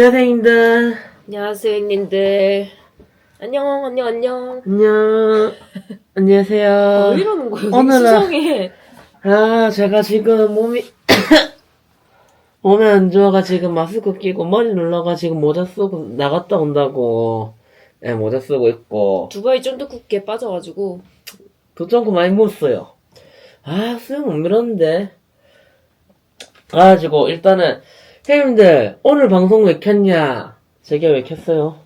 안녕하세요, 님들. 안녕하세요, 형님들. 안녕, 안녕, 안녕. 안녕. 안녕하세요. 어, 왜 이러는 거예요? 오늘은-. 수상해. 아, 제가 지금 몸이, 몸이 안 좋아가 지금 마스크 끼고 머리 눌러가 지금 모자 쓰고 나갔다 온다고. 예, 모자 쓰고 있고. 두바이 쫀득국게 빠져가지고. 도점고 많이 묻었어요. 아, 수영 못 밀었는데. 그래가지고, 일단은, 형님들, 오늘 방송 왜 켰냐? 제가 왜 켰어요?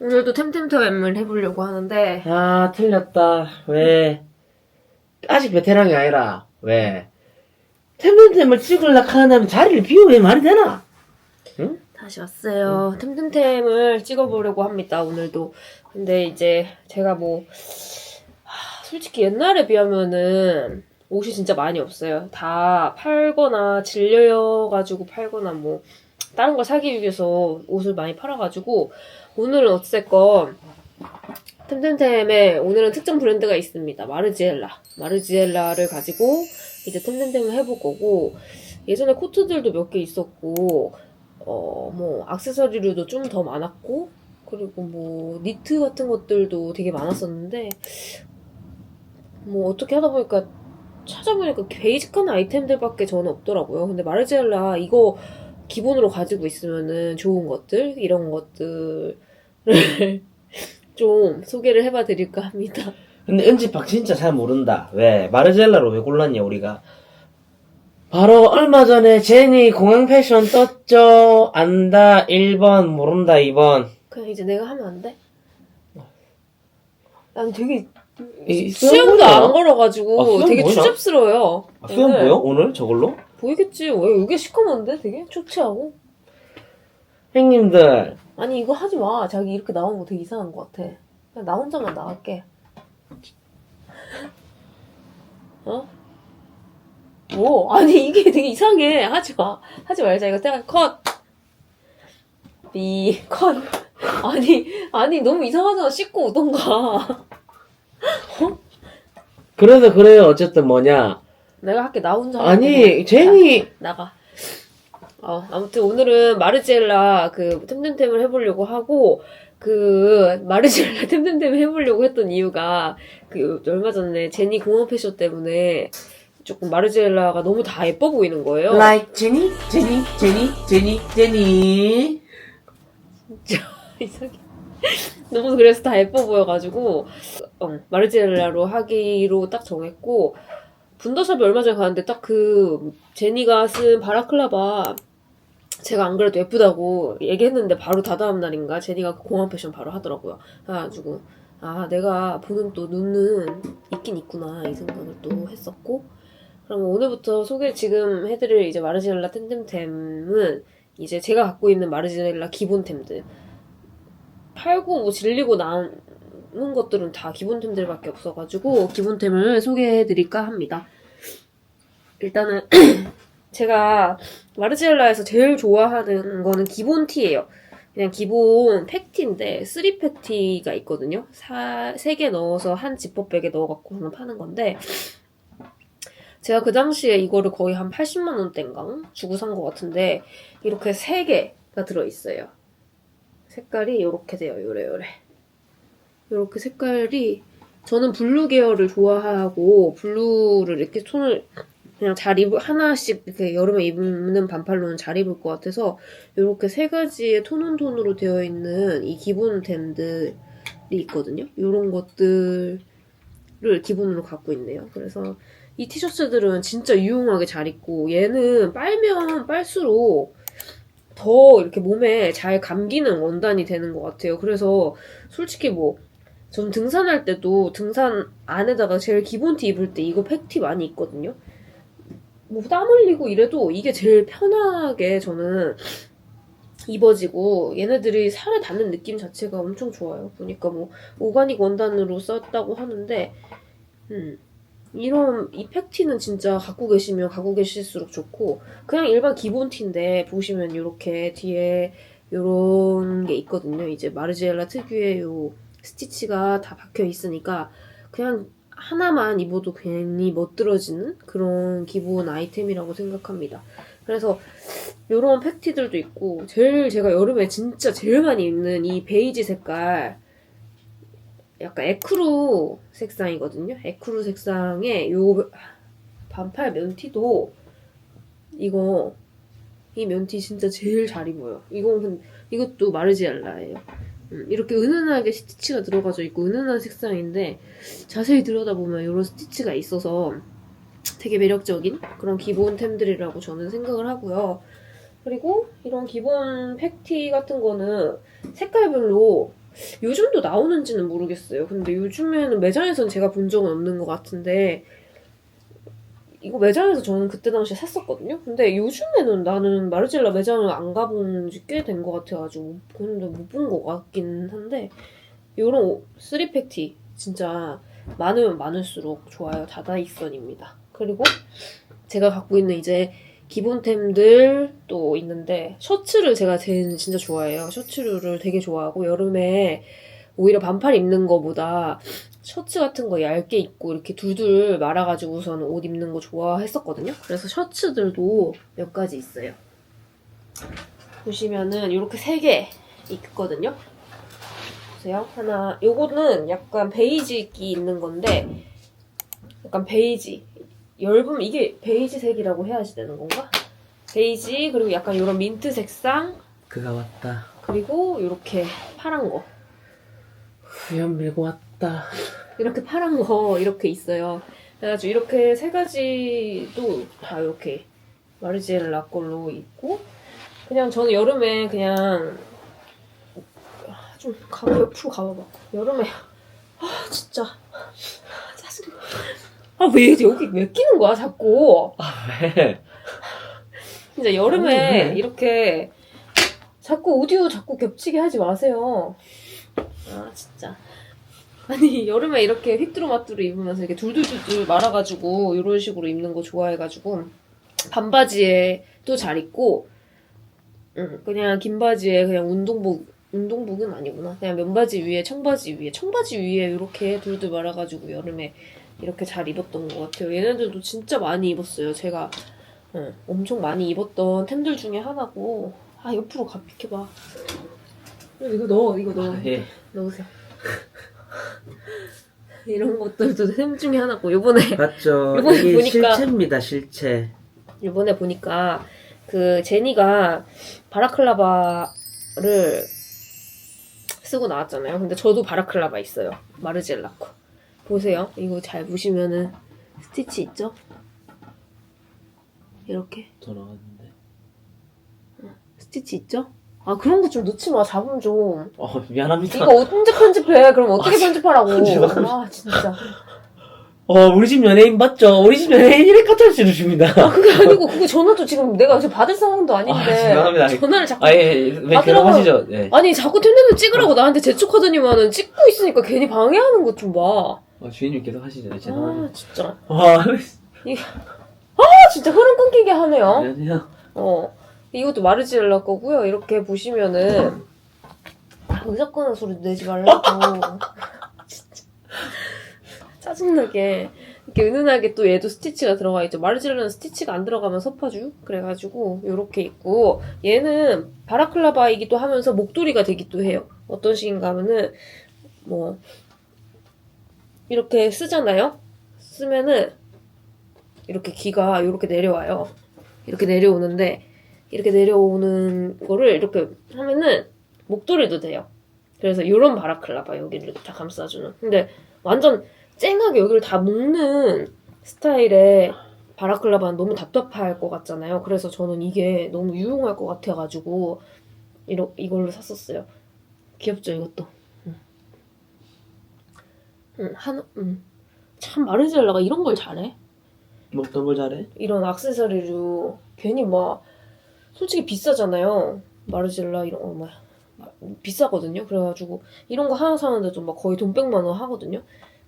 오늘도 템템템을 해보려고 하는데, 아, 틀렸다. 왜? 아직 베테랑이 아니라, 왜? 템템템을 찍으려고 하면 자리를 비우면 말이 되나? 응? 다시 왔어요. 템템템을 찍어보려고 합니다, 오늘도. 근데 이제 제가 뭐, 하, 솔직히 옛날에 비하면은 옷이 진짜 많이 없어요. 다 팔거나 질려가지고 팔거나 뭐, 다른 걸 사기 위해서 옷을 많이 팔아가지고, 오늘은 어쨌건, 템템템에 오늘은 특정 브랜드가 있습니다. 마르지엘라. 마르지엘라를 가지고 이제 템템템을 해볼 거고, 예전에 코트들도 몇 개 있었고, 어, 뭐, 액세서리류도 좀 더 많았고, 그리고 뭐, 니트 같은 것들도 되게 많았었는데, 뭐, 어떻게 하다 보니까 찾아보니까 베이직한 아이템들밖에 저는 없더라고요. 근데 마르지엘라 이거 기본으로 가지고 있으면은 좋은 것들, 이런 것들을 좀 소개를 해봐 드릴까 합니다. 근데 은지팍 진짜 잘 모른다. 왜? 마르젤라로 왜 골랐냐, 우리가? 바로 얼마 전에 제니 공항 패션 떴죠? 안다 1번, 모른다 2번. 그냥 이제 내가 하면 안 돼? 난 되게 이 수영도? 안 걸어가지고 아, 수영 되게? 추잡스러워요. 아, 수영. 보여? 오늘 저걸로? 보이겠지. 왜 이게 시커먼데 되게 초췌하고. 형님들, 아니 이거 하지 마. 자기 이렇게 나오는 거 되게 이상한 것 같아. 그냥 나 혼자만 나갈게. 어? 뭐? 아니 이게 되게 이상해. 하지 마. 하지 말자. 이거 떼가 컷. 비 컷. 아니 아니 너무 이상하잖아. 씻고 오던가. 그래서 그래요. 어쨌든 뭐냐. 내가 할게 나 혼자. 아니. 제니, 나가. 어, 아무튼 오늘은 마르지엘라 그 템템템을 해보려고 하고, 그 마르지엘라 템템템 해보려고 했던 이유가 그 얼마 전에 제니 공원 패션 때문에 조금 마르지엘라가 너무 다 예뻐 보이는 거예요. like 제니, 제니, 제니, 제니, 제니. 이상해. 너무 그래서 다 예뻐 보여가지고 어, 마르지엘라로 하기로 딱 정했고 분더샵이 얼마 전에 갔는데 딱 그 제니가 쓴 바라클라바 제가 안 그래도 예쁘다고 얘기했는데 바로 다다음 날인가 제니가 그 공항 패션 바로 하더라고요. 그래가지고 아 내가 보는 또 눈은 있긴 있구나 이 생각을 또 했었고 그럼 오늘부터 소개 지금 해드릴 이제 마르지엘라 템템템은 이제 제가 갖고 있는 마르지엘라 기본템들 팔고 뭐 질리고 남은 것들은 다 기본템들밖에 없어가지고 기본템을 소개해드릴까 합니다. 일단은 제가 마르지엘라에서 제일 좋아하는 거는 기본 티예요. 그냥 기본 팩티인데 3팩티가 있거든요. 3개 넣어서 한 지퍼백에 넣어갖고 저는 파는 건데 제가 그 당시에 이거를 거의 한 80만 원대인가 주고 산 것 같은데 이렇게 3개가 들어있어요. 색깔이 이렇게 돼요. 요래 요래. 이렇게 색깔이 저는 블루 계열을 좋아하고 블루를 이렇게 손을 그냥 잘 입을 하나씩 이렇게 여름에 입는 반팔로는 잘 입을 것 같아서 이렇게 세 가지의 톤온 톤으로 되어 있는 이 기본 템들이 있거든요. 이런 것들을 기본으로 갖고 있네요. 그래서 이 티셔츠들은 진짜 유용하게 잘 입고 얘는 빨면 빨수록 더 이렇게 몸에 잘 감기는 원단이 되는 것 같아요. 그래서 솔직히 뭐, 전 등산할 때도 등산 안에다가 제일 기본 티 입을 때 이거 팩티 많이 입거든요. 뭐 땀 흘리고 이래도 이게 제일 편하게 저는 입어지고 얘네들이 살에 닿는 느낌 자체가 엄청 좋아요. 보니까 뭐 오가닉 원단으로 썼다고 하는데 음. 이런 이 팩티는 진짜 갖고 계시면 갖고 계실수록 좋고 그냥 일반 기본 티인데 보시면 이렇게 뒤에 요런 게 있거든요. 이제 마르지엘라 특유의 요 스티치가 다 박혀 있으니까 그냥 하나만 입어도 괜히 멋들어지는 그런 기본 아이템이라고 생각합니다. 그래서 요런 팩티들도 있고 제일 제가 여름에 진짜 제일 많이 입는 이 베이지 색깔 약간 에크루 색상이거든요. 에크루 색상의 요 반팔 면티도 이거 이 면티 진짜 제일 잘 입어요. 이건 이것도 마르지엘라예요. 음, 이렇게 은은하게 스티치가 들어가져 있고 은은한 색상인데 자세히 들여다보면 이런 스티치가 있어서 되게 매력적인 그런 기본템들이라고 저는 생각을 하고요. 그리고 이런 기본 팩티 같은 거는 색깔별로 요즘도 나오는지는 모르겠어요. 근데 요즘에는 매장에선 제가 본 적은 없는 것 같은데 이거 매장에서 저는 그때 당시에 샀었거든요. 근데 요즘에는 나는 마르젤라 매장을 안 가본 지 꽤 된 것 같아가지고 근데 못 본 것 같긴 한데 요런 쓰리팩 티 진짜 많으면 많을수록 좋아요. 다다익선입니다. 그리고 제가 갖고 있는 이제 기본템들 또 있는데 셔츠를 제가 제일 진짜 좋아해요. 셔츠를 되게 좋아하고 여름에 오히려 반팔 입는 거보다 셔츠 같은 거 얇게 입고 이렇게 둘둘 말아가지고서는 옷 입는 거 좋아했었거든요. 그래서 셔츠들도 몇 가지 있어요. 보시면은 이렇게 세 개 있거든요. 보세요. 하나, 요거는 약간 베이지기 있는 건데 약간 베이지. 엷으면 이게 베이지색이라고 해야지 되는 건가? 베이지 그리고 약간 이런 민트 색상 그가 왔다. 그리고 이렇게 파란 거 후연 밀고 왔다. 이렇게 파란 거 이렇게 있어요. 그래가지고 이렇게 세 가지도 다 이렇게 마르지엘라 걸로 있고 그냥 저는 여름에 그냥 아, 좀 가봐 옆으로 가봐봐. 여름에 아 진짜 짜증나. 아왜 여기 왜 끼는 거야 자꾸? 아, 왜? 진짜 여름에 아니, 왜? 이렇게 자꾸 오디오 자꾸 겹치게 하지 마세요. 아 진짜. 아니 여름에 이렇게 휘뚜루마뚜루 입으면서 이렇게 둘둘둘둘 말아가지고 이런 식으로 입는 거 좋아해가지고 반바지에 또 잘 입고 응, 그냥 긴 바지에 그냥 운동복 운동복은 아니구나 그냥 면바지 위에 청바지 위에 청바지 위에 이렇게 둘둘 말아가지고 여름에 이렇게 잘 입었던 것 같아요 얘네들도 진짜 많이 입었어요 제가 응, 엄청 많이 입었던 템들 중에 하나고 아 옆으로 가 비켜봐 이거 넣어 이거 넣어 예. 넣으세요 이런 것들도 템 중에 하나고 요번에 맞죠. 이번에 이게 보니까- 실체입니다, 실체. 이번에 보니까 그 제니가 바라클라바를 쓰고 나왔잖아요. 근데 저도 바라클라바 있어요. 마르젤라 거. 보세요. 이거 잘 보시면은 스티치 있죠? 이렇게 돌아갔는데. 스티치 있죠? 아 그런 거좀 넣지 마. 잡음 좀. 어, 미안합니다. 이거 언제 편집해? 그럼 어떻게 아, 편집하라고? 죄송합니다. 아 진짜. 어, 우리 집 연예인 맞죠? 우리 집 연예인 이래 카타르시를 줍니다. 아 그게 아니고 그거 전화도 지금 내가 지금 받을 상황도 아닌데 아, 죄송합니다. 전화를 자꾸 아, 예, 왜 아, 계속하시죠? 네. 아니 자꾸 템템을 찍으라고 나한테 재촉하더니만은 찍고 있으니까 괜히 방해하는 것 좀 봐. 어, 주인님 계속 하시죠. 네, 죄송합니다. 아 진짜. 와, 아 진짜 흐름 끊기게 하네요. 안녕하세요. 어 이것도 마르지엘라 거고요. 이렇게 보시면은 아, 꺼는 소리 내지 말라고. 진짜 짜증나게 이렇게 은은하게 또 얘도 스티치가 들어가 있죠. 마르지엘라는 스티치가 안 들어가면 섭하죠. 그래가지고 이렇게 있고 얘는 바라클라바이기도 하면서 목도리가 되기도 해요. 어떤 식인가 하면은 뭐 이렇게 쓰잖아요. 쓰면은 이렇게 귀가 이렇게 내려와요. 이렇게 내려오는데 이렇게 내려오는 거를 이렇게 하면은 목도리도 돼요. 그래서 이런 바라클라바 여기를 이렇게 다 감싸주는. 근데 완전 쨍하게 여기를 다 묶는 스타일의 바라클라바는 너무 답답할 것 같잖아요. 그래서 저는 이게 너무 유용할 것 같아가지고 이러, 이걸로 샀었어요. 귀엽죠 이것도. 응. 응. 참 마르지엘라가 이런 걸 잘해. 뭐 어떤 걸 잘해? 이런 액세서리로 괜히 막 솔직히 비싸잖아요. 마르질라 이런 거 뭐야 마- 비싸거든요. 그래가지고 이런 거 하나 사는데도 막 거의 돈 백만 원 하거든요.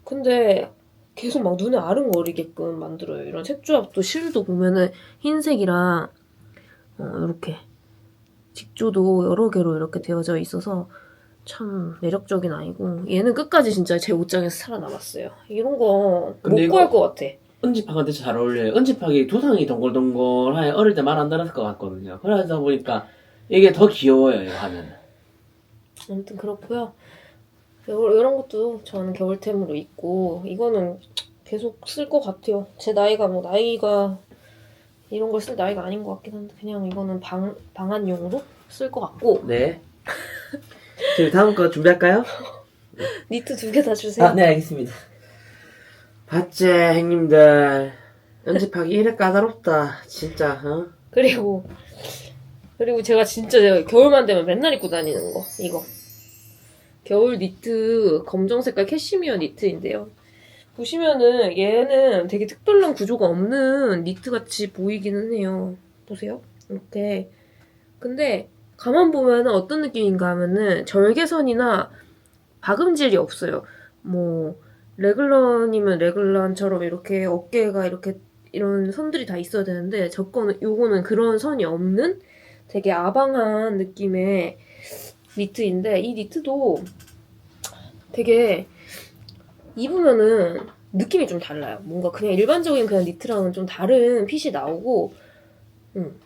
근데 계속 막 눈에 아른거리게끔 만들어요. 이런 색조합도 실도 보면은 흰색이랑 어, 이렇게 직조도 여러 개로 이렇게 되어져 있어서 참 매력적인 아이고 얘는 끝까지 진짜 제 옷장에서 살아남았어요. 이런 거못 근데 이거- 구할 것 같아. 은지팍한테 잘 어울려요. 은지팍이 두상이 동글동글하게 어릴 때 말 안 들었을 것 같거든요. 그러다 보니까 이게 더 귀여워요, 이거 하면. 아무튼 그렇고요. 요- 이런 것도 저는 겨울템으로 있고 이거는 계속 쓸 것 같아요. 제 나이가 뭐 나이가 이런 걸 쓸 나이가 아닌 것 같긴 한데 그냥 이거는 방 방한용으로 쓸 것 같고 네. 지금 다음 거 준비할까요? 니트 두 개 다 주세요. 아, 네, 알겠습니다. 봤지, 형님들. 은지팍이 이래 까다롭다. 진짜, 어? 그리고 그리고 제가 진짜 제가 겨울만 되면 맨날 입고 다니는 거 이거 겨울 니트 검정 색깔 캐시미어 니트인데요. 보시면은 얘는 되게 특별한 구조가 없는 니트 같이 보이기는 해요. 보세요. 이렇게. 근데 가만 보면은 어떤 느낌인가 하면은 절개선이나 박음질이 없어요. 뭐 레글런이면 레글런처럼 이렇게 어깨가 이렇게 이런 선들이 다 있어야 되는데 저거는 요거는 그런 선이 없는 되게 아방한 느낌의 니트인데 이 니트도 되게 입으면은 느낌이 좀 달라요. 뭔가 그냥 일반적인 그냥 니트랑은 좀 다른 핏이 나오고 음.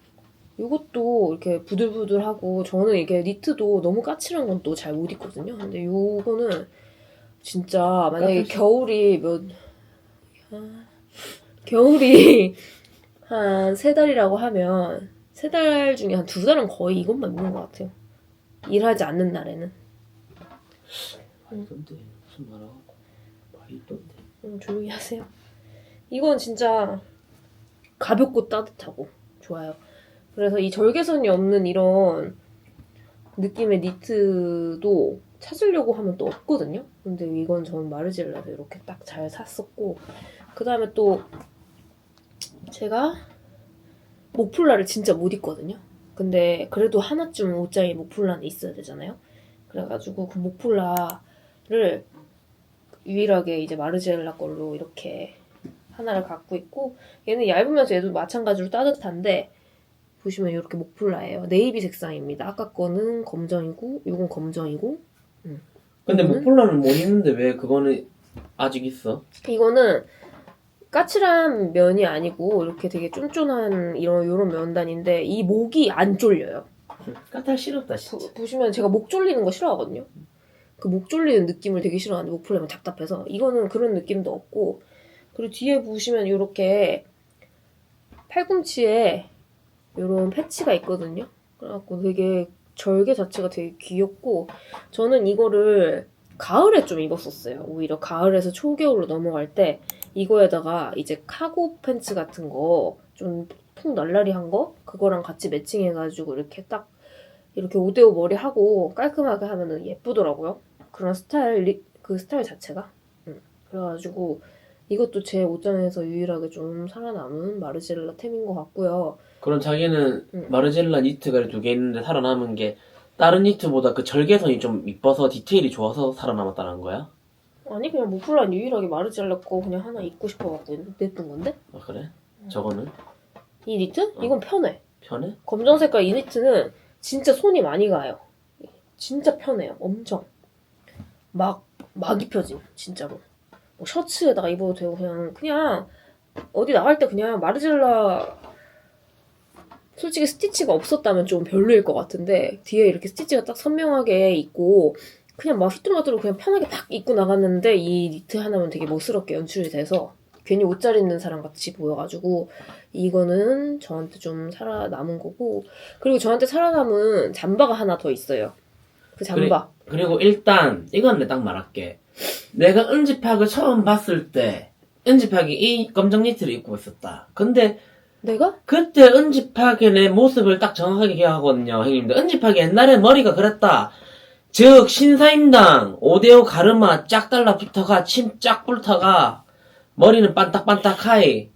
요것도 이렇게 부들부들하고 저는 이게 니트도 너무 까칠한 건 또 잘 못 입거든요. 근데 요거는 진짜 만약에. 겨울이 몇 아, 겨울이 한 세 달이라고 하면 세 달 중에 한 두 달은 거의 이것만 입는 것 같아요. 일하지 않는 날에는. 있던데, 무슨 말하고. 있던데. 음, 조용히 하세요. 이건 진짜 가볍고 따뜻하고 좋아요. 그래서 이 절개선이 없는 이런 느낌의 니트도 찾으려고 하면 또 없거든요. 근데 이건 전 마르지엘라도 이렇게 딱 잘 샀었고 그 다음에 또 제가 목폴라를 진짜 못 입거든요. 근데 그래도 하나쯤 옷장에 목폴라는 있어야 되잖아요. 그래가지고 그 목폴라를 유일하게 이제 마르지엘라 걸로 이렇게 하나를 갖고 있고 얘는 얇으면서 얘도 마찬가지로 따뜻한데 보시면 이렇게 목폴라예요. 네이비 색상입니다. 아까 거는 검정이고 이건 검정이고 근데 음. 목폴라는 못 입는데 왜 그거는 아직 있어? 이거는 까칠한 면이 아니고 이렇게 되게 쫀쫀한 이런 이런 면단인데 이 목이 안 졸려요. 까탈 싫었다, 진짜. 보- 보시면 제가 목 졸리는 거 싫어하거든요. 그 목 졸리는 느낌을 되게 싫어하는데 목 풀리면 답답해서 이거는 그런 느낌도 없고 그리고 뒤에 보시면 이렇게 팔꿈치에 이런 패치가 있거든요. 그래갖고 되게 절개 자체가 되게 귀엽고 저는 이거를 가을에 좀 입었었어요. 오히려 가을에서 초겨울로 넘어갈 때 이거에다가 이제 카고 팬츠 같은 거좀통 날라리 한 거 그거랑 같이 매칭해가지고 이렇게 딱 이렇게 오데오 머리 하고 깔끔하게 하면은 예쁘더라고요. 그런 스타일 그 스타일 자체가. 음. 그래가지고 이것도 제 옷장에서 유일하게 좀 살아남은 마르지엘라 템인 것 같고요. 그럼 자기는 응. 마르젤라 니트가 두 개 있는데 살아남은 게 다른 니트보다 그 절개선이 좀 이뻐서 디테일이 좋아서 살아남았다는 거야? 아니 그냥 모플란 유일하게 마르지엘라 거 그냥 하나 입고 싶어갖고 냈던 건데 아, 그래? 저거는 이 니트 이건 편해. 편해? 검정 색깔 이 니트는 진짜 손이 많이 가요. 진짜 편해요. 엄청. 막, 막 입혀짐. 진짜로. 뭐 셔츠에다가 입어도 되고, 그냥, 그냥, 어디 나갈 때 그냥 마르젤라, 솔직히 스티치가 없었다면 좀 별로일 것 같은데, 뒤에 이렇게 스티치가 딱 선명하게 있고, 그냥 막 휘뚜마뚜로 그냥 편하게 팍 입고 나갔는데, 이 니트 하나면 되게 멋스럽게 연출이 돼서, 괜히 옷 잘 입는 사람 같이 보여가지고, 이거는 저한테 좀 살아남은 거고 그리고 저한테 살아남은 잠바가 하나 더 있어요. 그 잠바. 그리 고 일단 이건 내가 딱 말할게. 내가 은지팍을 처음 봤을 때 은지팍이 이 검정 니트를 입고 있었다. 근데 내가? 그때 은지팍의 내 모습을 딱 정확하게 기억하거든요, 형님들. 은지팍이 옛날에 머리가 그랬다. 즉 신사임당 오데오 가르마 짝 달라붙어가 침 짝 불터가 머리는 반딱반딱하이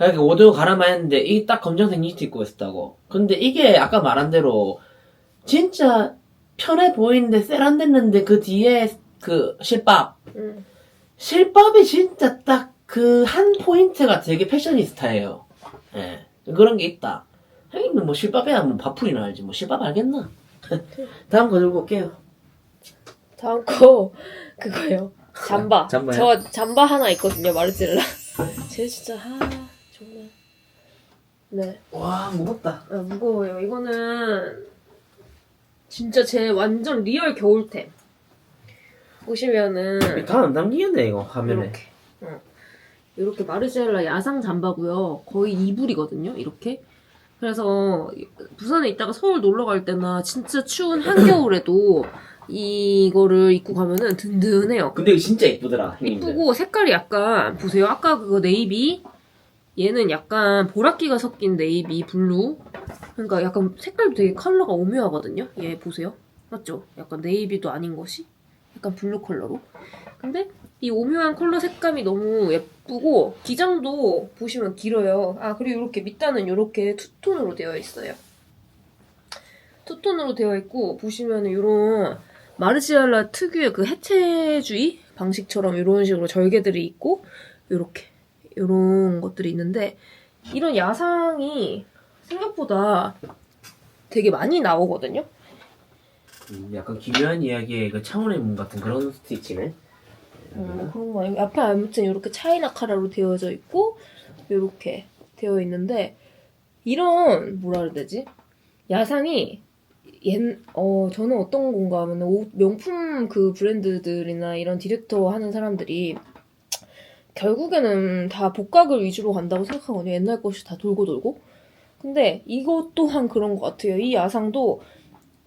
이렇게 오데오 가르마 했는데 이 딱 검정색 니트 입고 있었다고. 근데 이게 아까 말한 대로 진짜 편해 보이는데 세련됐는데 그 뒤에 그 실밥 응. 실밥이 진짜 딱 그 한 포인트가 되게 패셔니스타예요. 예. 그런 게 있다. 형님은 뭐 실밥이야 뭐 밥풀이나 알지 뭐 실밥 알겠나? 다음 거 들고 올게요. 다음 거 그거예요. 잠바. 잠바요? 저 잠바 하나 있거든요. 마르지엘라. 쟤 진짜 아 정말 네 와 무겁다. 아, 무거워요. 이거는 진짜 제 완전 리얼 겨울템. 보시면은 다 안 담기겠네 이거 화면에. 이렇게 어. 이렇게 마르지엘라 야상 잠바고요. 거의 이불이거든요. 이렇게. 그래서 부산에 있다가 서울 놀러 갈 때나 진짜 추운 한겨울에도 이거를 입고 가면은 든든해요. 근데 이거 진짜 이쁘더라. 형님들. 이쁘고 색깔이 약간 보세요. 아까 그거 네이비 얘는 약간 보라기가 섞인 네이비 블루. 그러니까 약간 색깔도 되게 컬러가 오묘하거든요. 얘 보세요. 맞죠? 약간 네이비도 아닌 것이 약간 블루 컬러로. 근데 이 오묘한 컬러 색감이 너무 예쁘고 기장도 보시면 길어요. 아 그리고 이렇게 밑단은 이렇게 투톤으로 되어 있어요. 투톤으로 되어 있고 보시면 이런 마르지알라 특유의 그 해체주의 방식처럼 이런 식으로 절개들이 있고 이렇게 이런 것들이 있는데 이런 야상이 생각보다 되게 많이 나오거든요. 음, 약간 기묘한 이야기의 그 차원의 문 같은 그런 스티치네. 음, 그런 거 아니고 앞에 아무튼 이렇게 차이나 카라로 되어져 있고 이렇게 되어 있는데 이런 뭐라 그래야 되지? 야상이 옛, 어, 저는 어떤 건가 하면 옷, 명품 그 브랜드들이나 이런 디렉터 하는 사람들이 결국에는 다 복각을 위주로 간다고 생각하거든요. 옛날 것이 다 돌고 돌고. 근데 이것 또한 그런 것 같아요. 이 야상도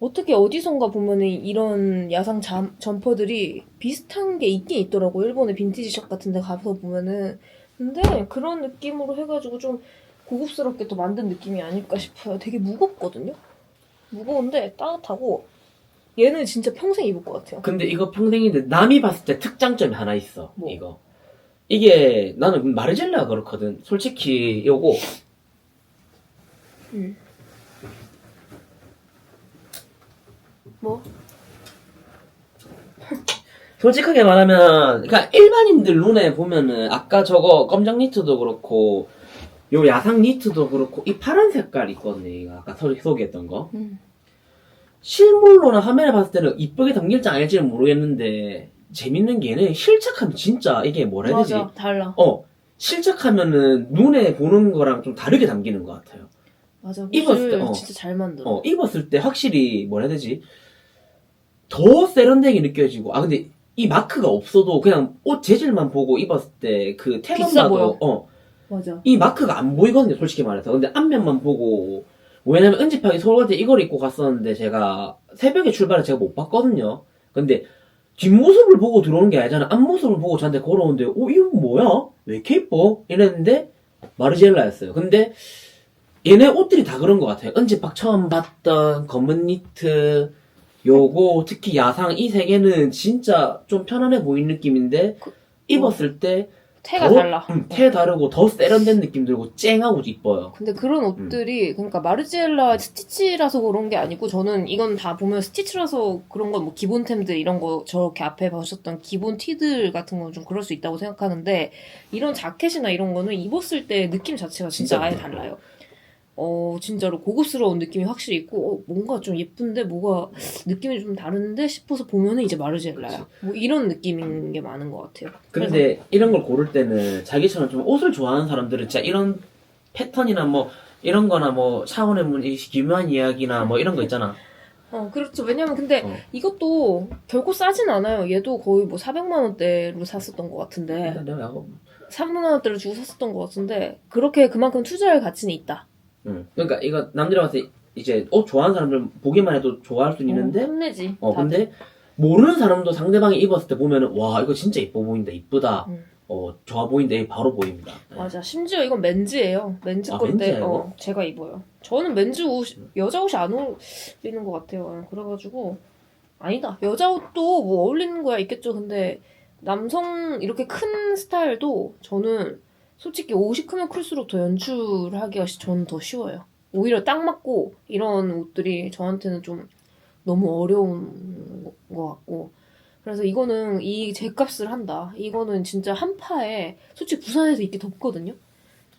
어떻게 어디선가 보면은 이런 야상 잠, 점퍼들이 비슷한 게 있긴 있더라고요. 일본의 빈티지 샵 같은 데 가서 보면은. 근데 그런 느낌으로 해가지고 좀 고급스럽게 또 만든 느낌이 아닐까 싶어요. 되게 무겁거든요? 무거운데 따뜻하고 얘는 진짜 평생 입을 것 같아요. 근데 이거 평생인데 남이 봤을 때 특장점이 하나 있어. 뭐? 이거. 이게 나는 마르젤라 그렇거든. 솔직히 요거 음. 뭐? 솔직하게 말하면 그러니까 일반인들 눈에 보면은 아까 저거 검정 니트도 그렇고 요 야상 니트도 그렇고 이 파란 색깔 있거든요. 이거 아까 소- 소개했던 거. 음. 실물로나 화면에 봤을 때는 이쁘게 담길지 아닐지는 모르겠는데 재밌는 게 얘는 실착하면 진짜 이게 뭐라 해야 되지? 맞아, 달라. 어 실착하면은 눈에 보는 거랑 좀 다르게 담기는 것 같아요. 맞아. 입었을 때, 어. 진짜 잘 만들어. 어 입었을 때 확실히 뭐라 해야 되지? 더 세련되게 느껴지고 아 근데 이 마크가 없어도 그냥 옷 재질만 보고 입었을 때 그 비싸 봐도 보여. 어 맞아. 이 마크가 안 보이거든요, 솔직히 말해서. 근데 앞면만 보고, 왜냐면 은지팍이 서울 갈때 이걸 입고 갔었는데 제가 새벽에 출발을 제가 못 봤거든요. 근데 뒷모습을 보고 들어오는 게 아니잖아. 앞모습을 보고 저한테 걸어오는데, 어, 이거 뭐야? 왜 이렇게 이뻐? 이랬는데, 마르젤라였어요. 근데 얘네 옷들이 다 그런 것 같아요. 은지팍 처음 봤던 검은 니트, 요거, 특히 야상 이 세 개는 진짜 좀 편안해 보이는 느낌인데, 그- 입었을 때 태가 더- 달라. 음, 태 다르고 더 세련된 느낌 들고 쨍하고 이뻐요. 근데 그런 옷들이 그러니까 마르지엘라 스티치라서 그런 게 아니고 저는 이건 다 보면 스티치라서 그런 건 뭐 기본템들 이런 거 저렇게 앞에 보셨던 기본 티들 같은 건 좀 그럴 수 있다고 생각하는데 이런 자켓이나 이런 거는 입었을 때 느낌 자체가 진짜, 진짜 아예 달라요. 어 진짜로 고급스러운 느낌이 확실히 있고 어, 뭔가 좀 예쁜데 뭐가 느낌이 좀 다른데 싶어서 보면은 이제 마르지엘라야. 뭐 이런 느낌인 게 많은 것 같아요. 근데 이런 걸 고를 때는 자기처럼 좀 옷을 좋아하는 사람들은 진짜 이런 패턴이나 뭐 이런 거나 뭐 차원의 문, 이 기묘한 이야기나 뭐 이런 거 있잖아. 어, 그렇죠. 왜냐면 근데 어. 이것도 결코 싸진 않아요. 얘도 거의 뭐 400만 원대로 샀었던 것 같은데 내가 약간, 400만 원대를 주고 샀었던 것 같은데 그렇게 그만큼 투자할 가치는 있다. 응. 그러니까 이거 남들이 봤을 때 이제 옷 좋아하는 사람들 보기만 해도 좋아할 수 어, 있는데, 힘내지. 어, 다들. 근데 모르는 사람도 상대방이 입었을 때 보면은 와 이거 진짜 이뻐 보인다, 이쁘다, 음. 어 좋아 보인다, 이게 바로 보입니다. 네. 맞아. 심지어 이건 맨즈예요. 맨즈 아, 건데 맨즈예요, 어, 제가 입어요. 저는 맨즈 옷 여자 옷이 안 어울리는 것 같아요. 어, 그래가지고 아니다. 여자 옷도 뭐 어울리는 거야 있겠죠. 근데 남성 이렇게 큰 스타일도 저는 솔직히 옷이 크면 클수록 더 연출하기가 시- 저는 더 쉬워요. 오히려 딱 맞고 이런 옷들이 저한테는 좀 너무 어려운 것 같고 그래서 이거는 이 제값을 한다. 이거는 진짜 한 파에 솔직히 부산에서 입기 덥거든요.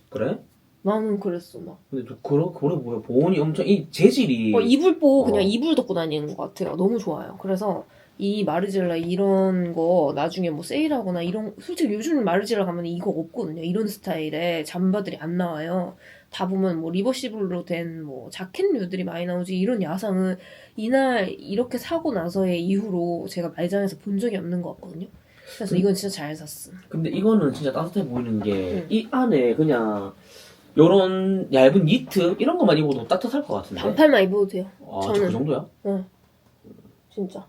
그래? 나는 그랬어 막. 근데 또 그러 그래 보여 보온이 엄청 이 재질이 어, 이불 보고 그냥 어. 이불 덮고 다니는 것 같아요. 너무 좋아요. 그래서 이 마르젤라 이런 거 나중에 뭐 세일하거나 이런 솔직히 요즘 마르젤라 가면 이거 없거든요. 이런 스타일의 잠바들이 안 나와요. 다 보면 뭐 리버시블로 된 뭐 자켓류들이 많이 나오지 이런 야상은 이날 이렇게 사고 나서의 이후로 제가 매장에서 본 적이 없는 것 같거든요. 그래서 이건 진짜 잘 샀어. 근데 이거는 진짜 따뜻해 보이는 게 응. 이 안에 그냥 요런 얇은 니트 이런 것만 입어도 따뜻할 것 같은데. 반팔만 입어도 돼요. 아, 저는- 그 정도야? 진짜.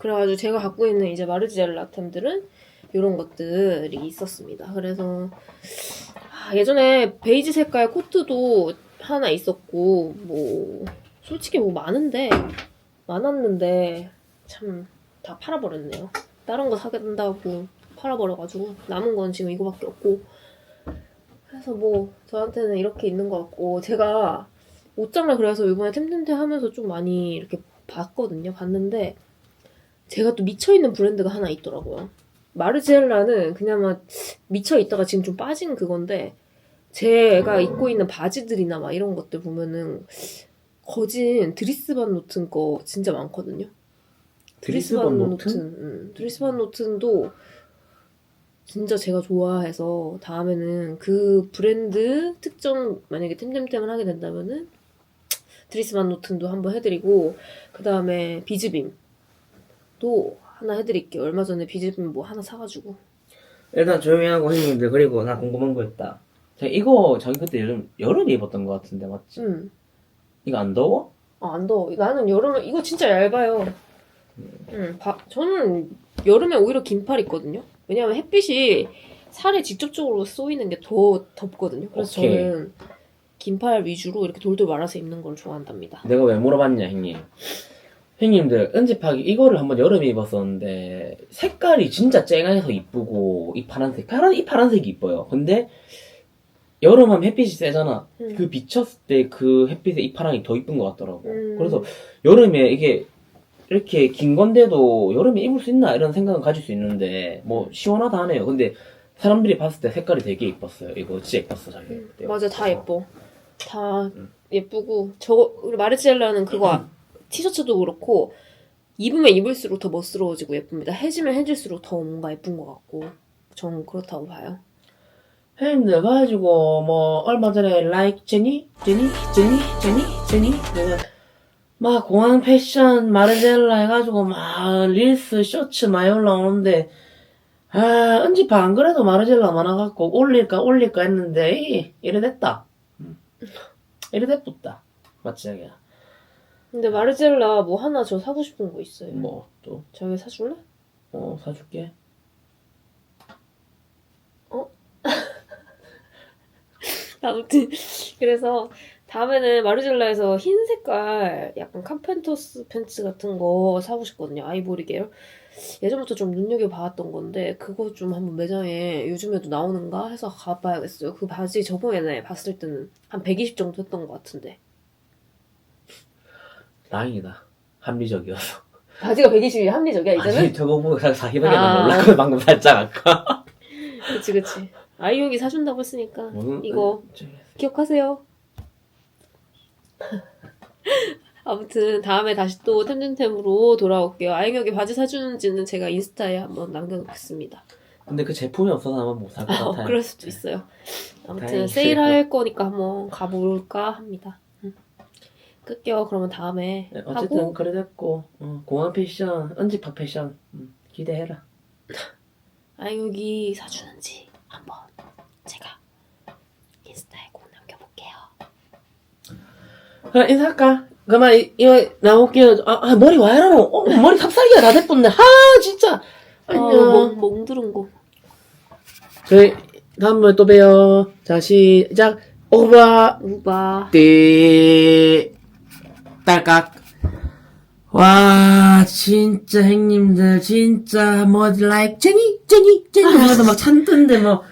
그래가지고 제가 갖고 있는 이제 마르지엘 라템들은 이런 것들이 있었습니다. 그래서 아, 예전에 베이지 색깔 코트도 하나 있었고 뭐 솔직히 뭐 많은데 많았는데 참 다 팔아버렸네요. 다른 거 사겠다고 팔아버려가지고 남은 건 지금 이거밖에 없고 그래서 뭐 저한테는 이렇게 있는 것 같고 제가 옷장을 그래서 이번에 템템템 하면서 좀 많이 이렇게 봤거든요. 봤는데 제가 또 미쳐있는 브랜드가 하나 있더라고요. 마르지엘라는 그냥 막 미쳐있다가 지금 좀 빠진 그건데 제가 입고 있는 바지들이나 막 이런 것들 보면은 거진 드리스반 노튼 거 진짜 많거든요. 드리스반 노튼? 음, 드리스반 노튼도 진짜 제가 좋아해서 다음에는 그 브랜드 특정 만약에 템템템을 하게 된다면은 드리스반 노튼도 한번 해드리고 그 다음에 비즈빔 도 하나 해드릴게요. 얼마 전에 비즈빔 뭐 하나 사가지고 일단 조용히 하고 형님들 그리고 나 궁금한 거 있다. 자, 이거 자기 그때 여름 여름에 입었던 거 같은데 맞지? 음. 이거 안 더워? 아, 안 더워. 나는 여름에, 이거 진짜 얇아요. 음, 바, 저는 여름에 오히려 긴팔 입거든요. 왜냐면 햇빛이 살에 직접적으로 쏘이는 게 더 덥거든요. 그래서 오케이. 저는 긴팔 위주로 이렇게 돌돌 말아서 입는 걸 좋아한답니다. 내가 왜 물어봤냐 형님. 형님들 은지파기 이거를 한번 여름에 입었었는데 색깔이 진짜 쨍해서 이쁘고 이 파란색 파란 이 파란색이 이뻐요. 근데 여름하면 햇빛이 세잖아. 음. 그 비쳤을 때 그 햇빛에 이 파랑이 더 이쁜 것 같더라고. 음. 그래서 여름에 이게 이렇게 긴 건데도 여름에 입을 수 있나 이런 생각은 가질 수 있는데 뭐 시원하다 하네요. 근데 사람들이 봤을 때 색깔이 되게 이뻤어요. 이거 진짜 이뻤어 자기. 음. 맞아, 다 예뻐. 다 음. 예쁘고, 저거, 우리 마르지엘라는 그거 티셔츠도 그렇고, 입으면 입을수록 더 멋스러워지고 예쁩니다. 해지면 해질수록 더 뭔가 예쁜 것 같고, 전 그렇다고 봐요. 형님들 가지고 뭐 얼마 전에 like 제니 제니 제니 제니 제니 내가 막 공항 패션 마르젤라 해가지고 막 릴스 쇼츠 많이 올라오는데 아 은지파 안 그래도 마르젤라 많아갖고 올릴까 올릴까 했는데 이, 이래 됐다 음. 이래 됐다 맞지 자기야 근데 마르지엘라 뭐 하나 저 사고 싶은 거 있어요. 뭐 또 저기 사줄래? 어, 사줄게 아무튼 그래서 다음에는 마르젤라에서 흰 색깔 약간 카펜터스 팬츠 같은 거 사고 싶거든요. 아이보리 계열. 예전부터 좀 눈여겨봤던 건데 그거 좀 한번 매장에 요즘에도 나오는가 해서 가봐야겠어요. 그 바지 저번에 봤을 때는 한 120 정도 했던 것 같은데. 다행이다 합리적이어서 바지가 120이 합리적이야 이제는? 아니 저거 보고 400에 아. 놀랐거든 방금 살짝 아까 그치 그치. 아이용이 사준다고 했으니까 무슨- 이거 저기, 기억하세요. 아무튼 다음에 다시 또 템템템으로 돌아올게요. 아이명이 바지 사주는지는 제가 인스타에 한번 남겨놓겠습니다. 근데 그 제품이 없어서 아마 못 살 것 어, 같아요. 그럴 수도 있어요. 아무튼 다행히 세일할 거니까 한번 가볼까 합니다. 음. 끌게요. 그러면 다음에 네, 어쨌든 하고 그래 됐고 어, 공항 패션, 은지파 패션 음, 기대해라. 아이용이 사주는지 한번 제가 인스타에 꼭 남겨볼게요. 그럼 인사할까? 그만 이- 이거 나올게요. 아, 아, 머리 와 이러노? 어, 머리 탑살기가 다 됐었네. 하 진짜. 아, 안녕. 멍, 멍들은 거. 저희 다음번에 또 봬요. 자 시작. 오바 우바. 띠 딸깍. 와 진짜 형님들 진짜 뭐 like 제니 제니 제니 하면서 막 찬던데 뭐.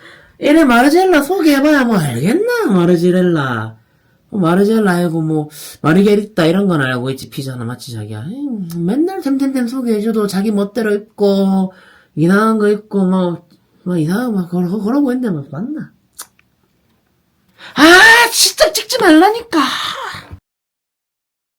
이래 마르젤라 소개해봐야 뭐 알겠나? 마르젤라. 뭐 마르젤라 알고 뭐 마르게리따 이런 건 알고 있지 피자나 맞지 자기야. 에이, 맨날 템템템 소개해줘도 자기 멋대로 입고 이상한 거 입고 뭐, 뭐 이상한 거 걸어, 걸어보고 있는데 뭐 맞나? 아 진짜 찍지 말라니까